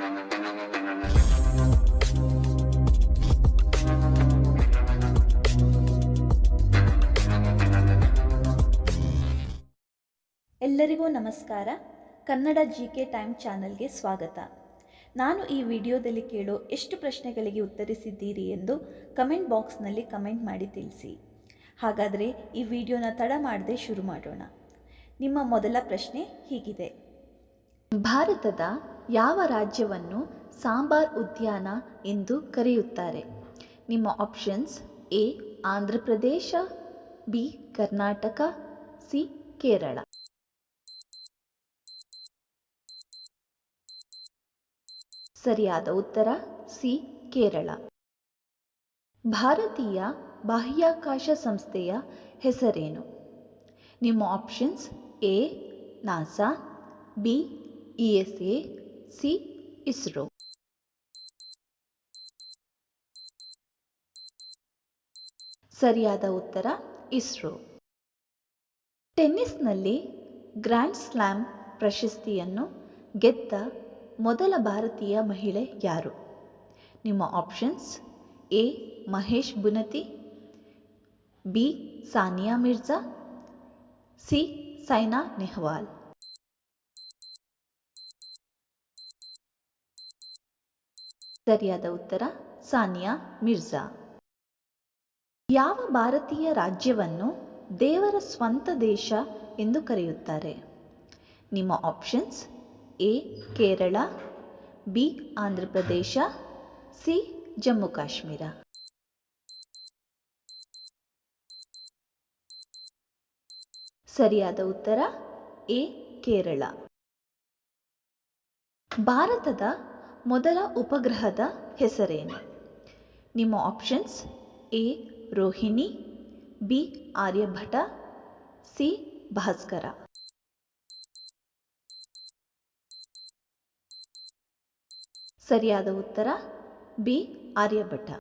ಎಲ್ಲರಿಗೂ ನಮಸ್ಕಾರ. Kannada G K time ಚಾನಲ್ಗೆ ಸ್ವಾಗತ. ನಾನು ಈ ವಿಡಿಯೋದಲ್ಲಿ ಕೇಳೋ ಎಷ್ಟು ಪ್ರಶ್ನೆಗಳಿಗೆ ಉತ್ತರಿಸಿದ್ದೀರಿ ಎಂದು ಕಮೆಂಟ್ ಬಾಕ್ಸ್ನಲ್ಲಿ ಕಮೆಂಟ್ ಮಾಡಿ ತಿಳಿಸಿ. ಹಾಗಾದರೆ ಈ ವಿಡಿಯೋನ ತಡ ಮಾಡದೆ ಶುರು ಮಾಡೋಣ. ನಿಮ್ಮ ಮೊದಲ ಪ್ರಶ್ನೆ ಹೀಗಿದೆ. ಭಾರತದ ಯಾವ ರಾಜ್ಯವನ್ನು ಸಾಂಬಾರ್ ಉದ್ಯಾನ ಎಂದು ಕರೆಯುತ್ತಾರೆ? ನಿಮ್ಮ options A, Andhra Pradesh, B, Karnataka, C, Kerala. ಸರಿಯಾದ ಉತ್ತರ, ಸಿ, ಕೇರಳ. ಭಾರತೀಯ ಬಾಹ್ಯಾಕಾಶ ಸಂಸ್ಥೆಯ ಹೆಸರೇನು? ನಿಮ್ಮ options A, NASA, B, E S A C, ISRO. ಸರಿಯಾದ ಉತ್ತರ, ಇಸ್ರೋ. ಟೆನ್ನಿಸ್ನಲ್ಲಿ ಗ್ರ್ಯಾಂಡ್ ಸ್ಲ್ಯಾಮ್ ಪ್ರಶಸ್ತಿಯನ್ನು ಗೆದ್ದ ಮೊದಲ ಭಾರತೀಯ ಮಹಿಳೆ ಯಾರು? ನಿಮ್ಮ options, A, Mahesh Bhupathi, B, Sania Mirza, C, Saina Nehwal. ಸರಿಯಾದ ಉತ್ತರ, ಸಾನಿಯಾ ಮಿರ್ಜಾ. ಯಾವ ಭಾರತೀಯ ರಾಜ್ಯವನ್ನು ದೇವರ ಸ್ವಂತ ದೇಶ ಎಂದು ಕರೆಯುತ್ತಾರೆ? ನಿಮ್ಮ options A, Kerala, B Andhra Pradesh C, Jammu Kashmir. ಸರಿಯಾದ ಉತ್ತರ ಎ, ಕೇರಳ. ಭಾರತದ ಮೊದಲ ಉಪಗ್ರಹದ ಹೆಸರೇನು? ನಿಮ್ಮ options A, Rohini, B, Aryabhata, C, Bhaskara. ಸರಿಯಾದ ಉತ್ತರ, ಬಿ, ಆರ್ಯಭಟ.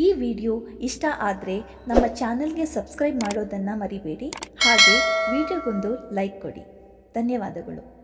ಈ ವಿಡಿಯೋ ಇಷ್ಟ ಆದರೆ ನಮ್ಮ ಚಾನಲ್ಗೆ ಸಬ್ಸ್ಕ್ರೈಬ್ ಮಾಡೋದನ್ನು ಮರಿಬೇಡಿ. ಹಾಗೆ ವಿಡಿಯೋಗೊಂದು ಲೈಕ್ ಕೊಡಿ. ಧನ್ಯವಾದಗಳು.